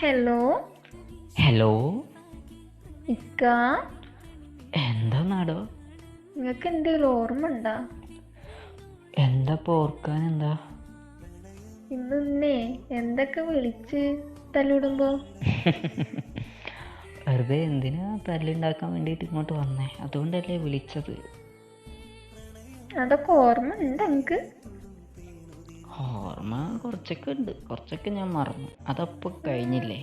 Hello hello ഇക്ക? എന്താ നാടോ നിങ്ങൾക്ക് എന്തെങ്കിലും ഓർമ്മ ഉണ്ടോ എന്താ പോർക്കാൻ ഓർക്കാൻ എന്താ? ഇന്നേ എന്തൊക്കെ വിളിച്ച് തല്ലിടുമ്പോ? വെറുതെ എന്തിനാ തല്ലുണ്ടാക്കാൻ വേണ്ടിയിട്ട് ഇങ്ങോട്ട് വന്നേ? അതുകൊണ്ടല്ലേ വിളിച്ചത്. അതൊക്കെ ഓർമ്മ ഉണ്ട് എനിക്ക് ഓർമ്മ കുറച്ചൊക്കെ ഉണ്ട് കുറച്ചൊക്കെ ഞാൻ മറന്നു. അതപ്പോൾ കഴിഞ്ഞില്ലേ.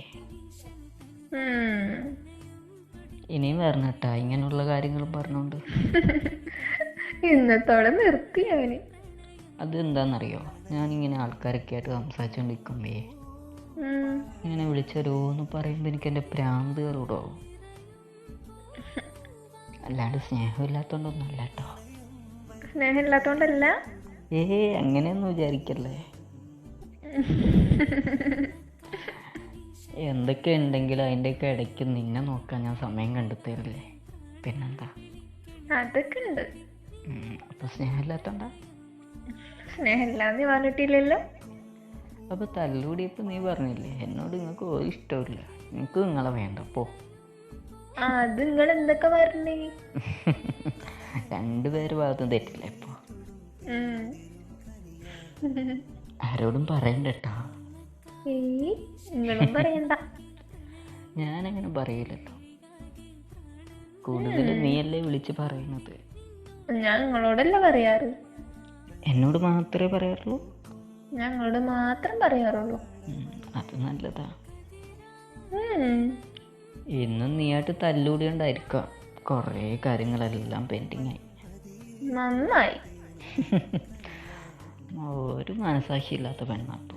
ഇനിയും വരണം കേട്ടാ ഇങ്ങനെയുള്ള കാര്യങ്ങൾ പറഞ്ഞോണ്ട്. ഇന്നത്തോടെ നിർത്തി അവന്. അതെന്താണെന്നറിയോ ഞാനിങ്ങനെ ആൾക്കാരൊക്കെ ആയിട്ട് സംസാരിച്ചുകൊണ്ടിരിക്കുമ്പേ ഉം. ഇങ്ങനെ വിളിച്ചോന്ന് പറയുമ്പോൾ എനിക്ക് എന്റെ പ്രാന്ത് കയറൂടോ അല്ലാണ്ട് സ്നേഹമില്ലാത്തതുകൊണ്ടൊന്നല്ല കേട്ടോ സ്നേഹമില്ലാത്തോണ്ടല്ല. ഏ അങ്ങനെയൊന്നും വിചാരിക്കല്ലേ? എന്തൊക്കെ ഉണ്ടെങ്കിലും അതിന്റെയൊക്കെ ഇടയ്ക്ക് നിന്നെ നോക്കാൻ ഞാൻ സമയം കണ്ടെത്തരില്ലേ പിന്നെന്താ? അതൊക്കെ ഉണ്ട്. അപ്പൊ സ്നേഹമില്ലാത്തോണ്ടാ? സ്നേഹമില്ലാന്ന് പറഞ്ഞിട്ടില്ലല്ലോ. അപ്പൊ തല്ലുകൂടിയപ്പോ നീ പറഞ്ഞില്ലേ എന്നോട് നിങ്ങൾക്ക് ഒരു ഇഷ്ടമില്ല നിങ്ങൾക്ക് നിങ്ങളെ വേണ്ട പോ. അത് നിങ്ങൾ എന്തൊക്കെ പറഞ്ഞേ? രണ്ടുപേര് ഭാഗത്തും തെറ്റില്ല ഇപ്പോൾ ഉം. ആരോടും പറയണ്ടട്ടാ. നിങ്ങളും പറയണ്ട. ഞാനങ്ങനെ പറയില്ലല്ലോ കൂടുതൽ നീയല്ലേ വിളിച്ച് പറയുന്നത്. ഞാൻ നിങ്ങളോടല്ല പറയാറ്? എന്നോട് മാത്രമേ പറയാറുള്ളൂ? ഞങ്ങളോട് മാത്രം പറയാറുള്ളൂ. അത് നല്ലതാ. ഇന്നും നീയായിട്ട് തല്ലുകൂടിയോണ്ടായിരിക്കാം. കുറേ കാര്യങ്ങളെല്ലാം പെൻഡിങ് ആയി നന്നായി. ഒരു മനസാക്ഷിയില്ലാത്ത പെണ്ണാപ്പോ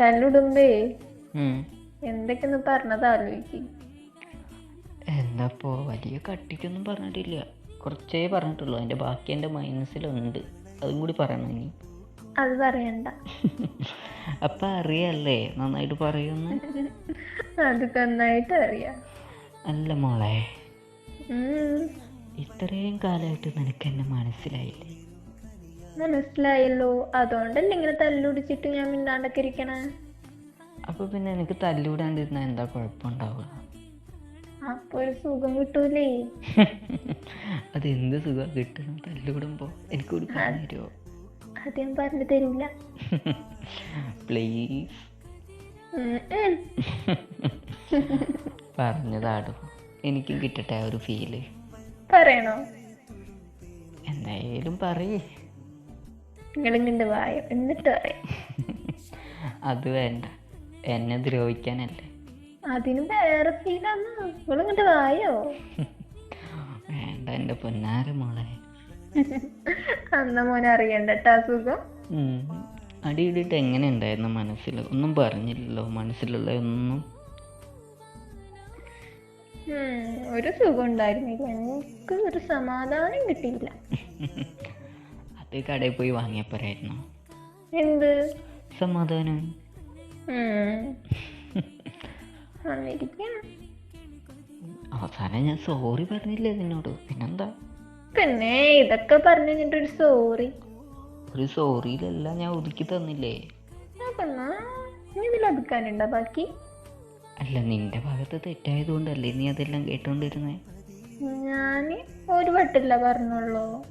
തല്ലിടുമ്പേ ഉം. എന്തൊക്കെന്ന് പറഞ്ഞത് ആലോചിക്കും എന്താപ്പോ വലിയ കട്ടിക്കൊന്നും പറഞ്ഞിട്ടില്ല. കുറച്ചേ പറഞ്ഞിട്ടുള്ളൂ. അതിന്റെ ബാക്കി എന്റെ മൈനസിലുണ്ട്. അതും കൂടി പറയണം ഇനി. അത് പറയണ്ട. അപ്പൊ അറിയല്ലേ? നന്നായിട്ട് പറയുന്നു. അത് നന്നായിട്ട് അറിയാം. അല്ല മോളെ. ഇത്രയും കാലമായിട്ട് നിനക്ക് എന്നെ മനസ്സിലായില്ലേ? മനസ്സിലായല്ലോ. അതുകൊണ്ടല്ലേ ഇങ്ങനെ തല്ലുടിച്ചിട്ട് ഞാൻ മിണ്ടാണ്ടൊക്കെ ഇരിക്കണേ? അപ്പോൾ പിന്നെ എനിക്ക് തല്ലുകൂടാണ്ടിരുന്നാൽ എന്താ കുഴപ്പമുണ്ടാവുക? അപ്പൊ ഒരു സുഖം കിട്ടൂലേ? അതെന്ത് സുഖം കിട്ടണം. തല്ലുകൂടുമ്പോൾ എനിക്ക് കൂടി പറഞ്ഞു തരുമോ അത് ഞാൻ പറഞ്ഞു തരില്ല. പ്ലീസ് ഉം. എനിക്കും കിട്ടട്ടെ ആ ഒരു ഫീൽ പറയണോ? എന്തായാലും പറയേ. നിങ്ങളിങ്ങണ്ട് വായോ എന്നിട്ട് പറയാം. അത് വേണ്ട. എന്നെ ദ്രോഹിക്കാനല്ലേ? അതിന് വേറെ ഫീലാന്ന് നിങ്ങളിങ്ങണ്ട് വായോ? വേണ്ട എന്റെ പൊന്നാര മോളെ. അന്ന മോനെ അറിയണ്ടട്ടാ സുഖം. അടിയിടിട്ട് എങ്ങനെ ഉണ്ടായിരുന്നു മനസ്സിൽ? ഒന്നും പറഞ്ഞില്ലല്ലോ. മനസ്സിലുള്ള ഒന്നും. ഒരു സുഖം ഉണ്ടായിരുന്നില്ല. എനിക്ക് ഒരു സമാധാനം കിട്ടിയില്ല. അത് കടയിൽ പോയി വാങ്ങിയപ്പോരായിരുന്നു എന്ത്? സമാധാനം. അവസാനം ഞാൻ സോറി പറഞ്ഞില്ലേ നിന്നോട്. പിന്നെന്താ? പിന്നെ ഇതൊക്കെ പറഞ്ഞു കഴിഞ്ഞിട്ടൊരു സോറി ഒരു സോറിയിലെല്ലാം ഞാൻ ഒതുക്കി തന്നില്ലേ? ഒതുക്കാനുണ്ടോ ബാക്കി? അല്ല നിന്റെ ഭാഗത്ത് തെറ്റായതുകൊണ്ടല്ലേ നീ അതെല്ലാം കേട്ടോണ്ടിരുന്നേ? ഞാൻ ഒരു വട്ടില്ല പറഞ്ഞുള്ളൂ.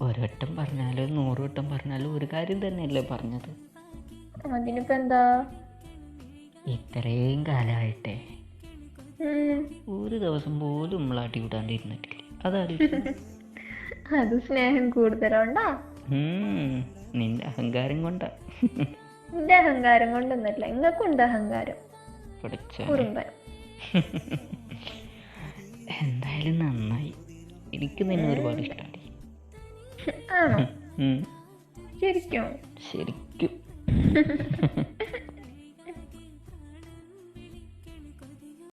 ഒരു വട്ടം പറഞ്ഞാലും നൂറ് വട്ടം പറഞ്ഞാലും ഒരു കാര്യം തന്നെയല്ലേ പറഞ്ഞത്. അതിനിപ്പോ എന്താ? ഇത്രയും കാലമായിട്ടേ ഒരു ദിവസം പോലും നമ്മൾ അടി വിടാണ്ടിരുന്നിട്ടില്ലേ അതാരും? അത് സ്നേഹം കൂടുതലുണ്ടാ? നിന്റെ അഹങ്കാരം കൊണ്ടാ. നിന്റെ അഹങ്കാരം കൊണ്ടൊന്നല്ല നിങ്ങൾക്കുണ്ട് അഹങ്കാരം. എന്തായാലും നന്നായി. എനിക്ക് നിന്നെ ഒരുപാട് ഇഷ്ടമായി ആണോ. ശരിക്കും. ശരിക്കും.